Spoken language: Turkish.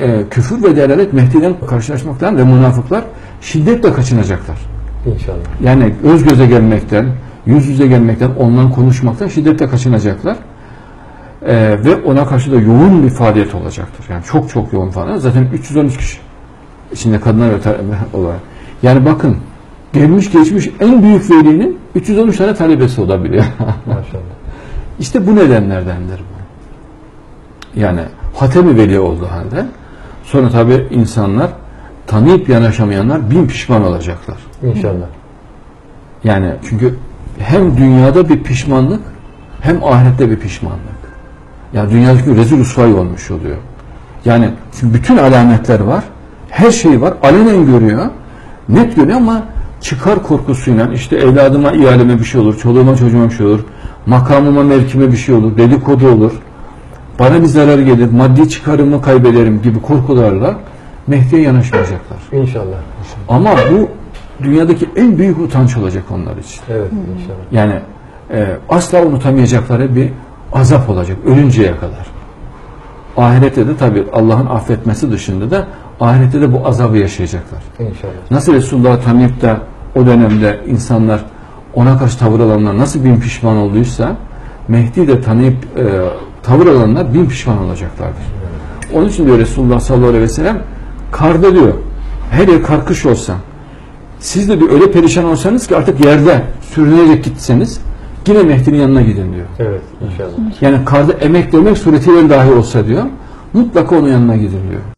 e, küfür ve delalet Mehdi'den karşılaşmaktan ve münafıklar şiddetle kaçınacaklar. İnşallah. Yani göz göze gelmekten, yüz yüze gelmekten, ondan konuşmaktan şiddetle kaçınacaklar. Ee, ve ona karşı da yoğun bir faaliyet olacaktır. Yani çok çok yoğun faaliyet. Zaten 313 kişi. İçinde kadınlar olarak. Yani bakın gelmiş geçmiş en büyük velinin 313 tane talebesi olabiliyor. Maşallah. işte bu nedenlerdendir bu. Yani Hatemi Veli olduğu halde sonra tabi insanlar tanıyıp yanaşamayanlar bin pişman olacaklar. İnşallah. Yani çünkü hem dünyada bir pişmanlık hem ahirette bir pişmanlık. Yani dünyadaki rezil usvay olmuş oluyor. Yani çünkü bütün alametler var. Her şey var. Alenen görüyor. Net görüyor ama çıkar korkusuyla işte evladıma, ihaleme bir şey olur, çoluğuma çocuğuma bir şey olur, makamıma, mevkime bir şey olur, dedikodu olur, bana bir zarar gelir, maddi çıkarımı kaybederim gibi korkularla Mehdi'ye yanaşmayacaklar. İnşallah. Ama bu dünyadaki en büyük utanç olacak onlar için. Evet inşallah. Yani e, asla unutamayacakları bir azap olacak ölünceye kadar. Ahirette de tabi Allah'ın affetmesi dışında da ahirette de bu azabı yaşayacaklar. İnşallah. Nasıl Resulullah tanıyıp da o dönemde insanlar ona karşı tavır alanlar nasıl bin pişman olduysa Mehdi de tanıyıp e, tavır alanlar bin pişman olacaklardır. Onun için diyor Resulullah sallallahu aleyhi ve sellem karda diyor her yer karkış olsa siz de diyor öyle perişan olsanız ki artık yerde sürünerek gitseniz yine Mehdi'nin yanına gidin diyor. Evet inşallah. Yani karda emek demek suretiyle dahi olsa diyor mutlaka onun yanına gidin diyor.